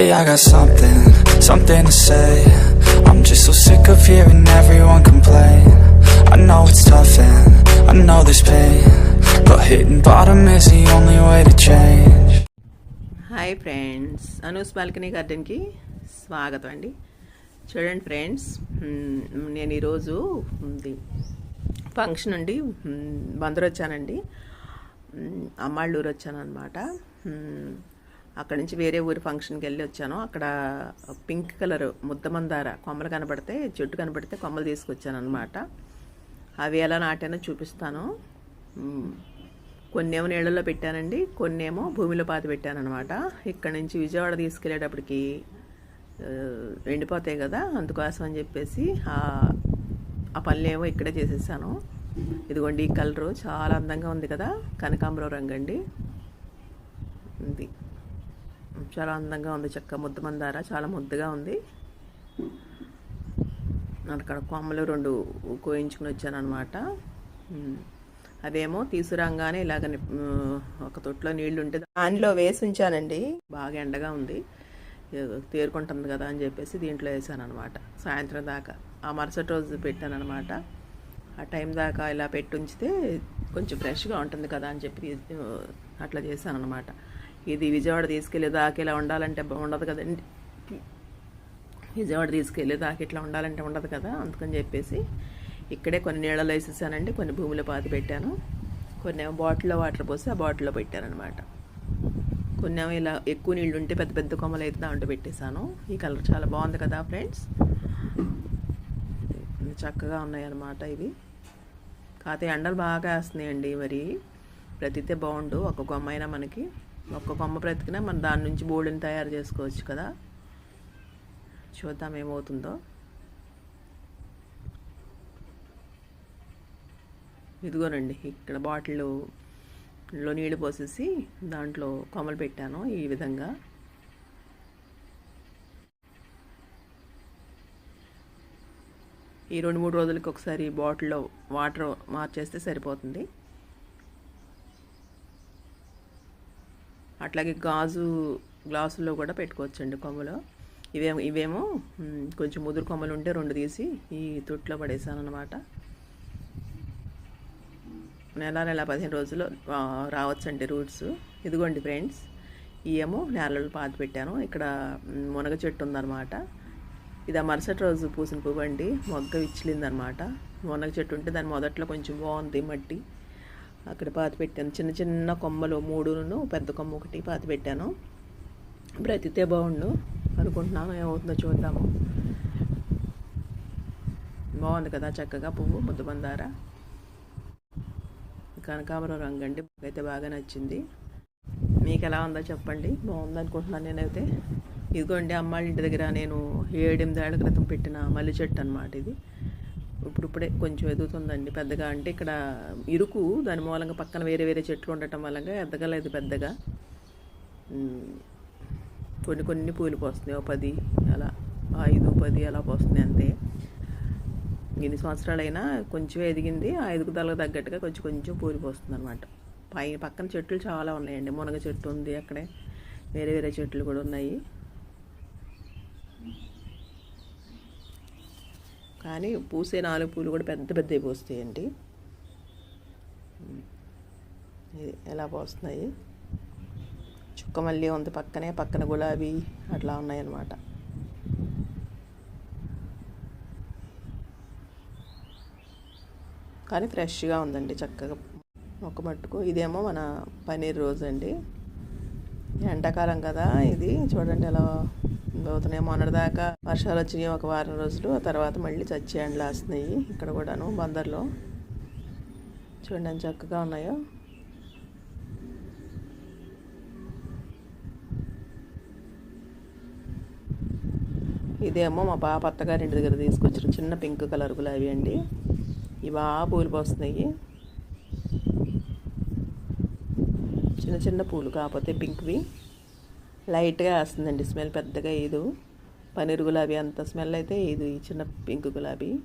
Hey, I got something, something to say. I'm just so sick of hearing everyone complain. I know it's tough and I know there's pain. But hitting bottom is the only way to change. Hi friends Anu's balcony గార్డెన్కి స్వాగతం అండి చూడండి friends మ్, నేను ఈరోజు function నుండి బందరు వచ్చానండి అమ్మాళ్ళూరు అమ్మాళ్ళ వచ్చాను అనమాట అక్కడి నుంచి వేరే ఊరి ఫంక్షన్కి వెళ్ళి వచ్చాను. అక్కడ పింక్ కలర్ ముద్దమందార కొమ్మలు కనబడితే చెట్టు కనబడితే కొమ్మలు తీసుకొచ్చాను అనమాట అవి ఎలా నాటానో చూపిస్తాను. కొన్నేమో నీళ్ళలో పెట్టానండి కొన్నేమో భూమిలో పాతి పెట్టాను అనమాట ఇక్కడ నుంచి విజయవాడ తీసుకెళ్ళేటప్పటికి ఎండిపోతాయి కదా అందుకోసం అని చెప్పేసి ఆ ఆ పనులేమో ఇక్కడే చేసేసాను. ఇదిగోండి ఈ కలరు చాలా అందంగా ఉంది కదా కనకాంబరం రంగు అండి. చాలా అందంగా ఉంది చక్క ముద్ద మందార చాలా ముద్దగా ఉంది. అక్కడ కొమ్మలు రెండు కోయించుకుని వచ్చాను అనమాట తీసుకురాగానే ఇలాగ ని- ఒక తొట్లో నీళ్ళు ఉంటే దానిలో వేసి ఉంచానండి. బాగా ఎండగా ఉంది. తేరుకుంటుంది కదా అని చెప్పేసి దీంట్లో వేసాను అనమాట సాయంత్రం దాకా. ఆ మరుసటి రోజు పెట్టాను అనమాట ఆ టైం దాకా ఇలా పెట్టి ఉంచితే కొంచెం ఫ్రెష్గా ఉంటుంది కదా అని చెప్పి అట్లా చేశాను అనమాట ఇది విజయవాడ తీసుకెళ్ళి దాకా ఇలా ఉండాలంటే ఉండదు కదండి విజయవాడ తీసుకెళ్ళి దాకా ఇట్లా ఉండాలంటే ఉండదు కదా. అందుకని చెప్పేసి ఇక్కడే కొన్ని నీళ్ళలో వేసేసానండి కొన్ని భూమిలో పాతి పెట్టాను. కొన్ని ఏమో బాటిల్లో వాటర్ పోసి ఆ బాటిల్లో పెట్టానమాట అనమాట కొన్ని ఏమో ఇలా ఎక్కువ నీళ్ళు ఉంటే పెద్ద పెద్ద కొమ్మలు అయితే దాంట్లో పెట్టేశాను. ఈ కలర్ చాలా బాగుంది కదా ఫ్రెండ్స్. చక్కగా ఉన్నాయి అన్నమాట ఇవి. కాకపోతే ఎండలు బాగా వేస్తున్నాయండి మరి. ప్రతితే బాగుండు. ఒక కొమ్మ అయినా మనకి. ఒక్క కొమ్మ బ్రతికినా మనం దాని నుంచి బోర్డుని తయారు చేసుకోవచ్చు కదా. చూద్దాం ఏమవుతుందో. ఇదిగోనండి ఇక్కడ బాటిల్లో నీళ్ళు పోసేసి దాంట్లో కొమ్మలు పెట్టాను ఈ విధంగా. ఈ రెండు మూడు రోజులకి ఒకసారి బాటిల్లో వాటర్ మార్చేస్తే సరిపోతుంది. అట్లాగే గాజు గ్లాసుల్లో కూడా పెట్టుకోవచ్చండి కొమ్మలు. ఇవేమో ఇవేమో కొంచెం ముదురు కొమ్మలు ఉంటే రెండు తీసి ఈ తొట్లో పడేసాను అనమాట నెల నెల పదిహేను రోజులు రావచ్చండి రూట్స్. ఇదిగోండి ఫ్రెండ్స్ ఇవేమో నేలలో పాతి పెట్టాను. ఇక్కడ మునగ చెట్టు ఉందన్నమాట. ఇది ఆ మరుసటి రోజు పూసిన పువ్వు అండి మొగ్గ విచ్చిలిందనమాట మునగ చెట్టు ఉంటే దాని మొదట్లో కొంచెం బాగుంది మట్టి. అక్కడ పాతి పెట్టాను. చిన్న చిన్న కొమ్మలు మూడును పెద్ద కొమ్మ ఒకటి పాతి పెట్టాను. బ్రతితే బాగుండు. అనుకుంటున్నాను ఏమవుతుందో చూద్దాము. బాగుంది కదా చక్కగా పువ్వు ముద్దబందార కనకాంబరం రంగు అండి. అయితే బాగా నచ్చింది. మీకు ఎలా ఉందో చెప్పండి. బాగుంది అనుకుంటున్నాను నేనైతే. ఇదిగోండి అమ్మాళ్ళ ఇంటి దగ్గర నేను ఏడెనిమిదేళ్ళ క్రితం పెట్టిన మల్లి చెట్టు అనమాట ఇది. ఇప్పుడిప్పుడే కొంచెం ఎదుగుతుందండి. పెద్దగా అంటే ఇక్కడ ఇరుకు దాని మూలంగా పక్కన వేరే వేరే చెట్లు ఉండటం వల్ల ఎదగలేదు పెద్దగా. కొన్ని కొన్ని పూలు పోస్తున్నాయి. ఓ పది అలా ఐదు పది అలా పోస్తున్నాయి అంతే. ఎన్ని సంవత్సరాలైనా కొంచెం ఎదిగింది. ఆ ఎదుగుదలకు తగ్గట్టుగా కొంచెం కొంచెం పూలు పోస్తుంది అనమాట పై పక్కన చెట్లు చాలా ఉన్నాయండి. మునగ చెట్టు ఉంది అక్కడే. వేరే వేరే చెట్లు కూడా ఉన్నాయి. కానీ పూసే నాలుగు పూలు కూడా పెద్ద పెద్దవి పోస్తాయండి. ఇది ఎలా పోస్తున్నాయి? చుక్క మల్లి ఉంది పక్కనే పక్కన గులాబీ అట్లా ఉన్నాయన్నమాట. కానీ ఫ్రెష్గా ఉందండి చక్కగా. ఒక మట్టుకు ఇదేమో మన పన్నీర్ రోజు అండి ఎండాకాలం కదా ఇది. చూడండి ఎలా అవుతున్నాయి మొన్నటిదాకా వర్షాలు వచ్చినాయి ఒక వారం రోజులు ఆ తర్వాత మళ్ళీ చచ్చి ఎండలు వస్తున్నాయి ఇక్కడ కూడాను బందర్లో. చూడండి చక్కగా ఉన్నాయో. ఇదేమో మా పాప అత్తగారింటి దగ్గర తీసుకొచ్చిన చిన్న పింక్ కలర్ గులాబీ అండి. ఇవి బాగా పూలు పోస్తున్నాయి. చిన్న చిన్న పూలు కాకపోతే పింక్వి. లైట్గా వేస్తుందండి. స్మెల్ పెద్దగా ఏదు పన్నీర్ గులాబీ అంత స్మెల్ అయితే ఇది ఈ చిన్న పింక్ గులాబీ.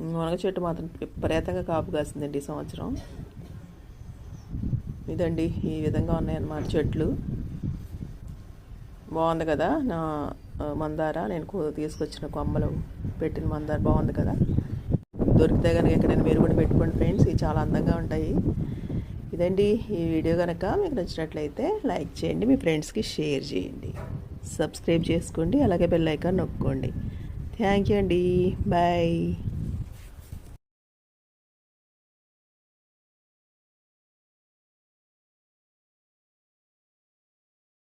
మునగ చెట్టు మాత్రం విపరీతంగా కాపు కాసిందండి ఈ సంవత్సరం. ఇదండి. ఈ విధంగా ఉన్నాయన్నమాట చెట్లు. బాగుంది కదా? నా మందార. నేను తీసుకొచ్చిన కొమ్మలు. పెట్టిన మందార బాగుంది కదా? దొరికితే కనుక ఎక్కడైనా మీరు కూడా పెట్టుకోండి ఫ్రెండ్స్. ఇవి చాలా అందంగా ఉంటాయి. ఇదండి ఈ వీడియో కనుక మీకు నచ్చినట్లయితే లైక్ చేయండి మీ ఫ్రెండ్స్కి షేర్ చేయండి. సబ్స్క్రైబ్ చేసుకోండి అలాగే బెల్ ఐకాన్ నొక్కోండి. థ్యాంక్ యూ అండి. బాయ్.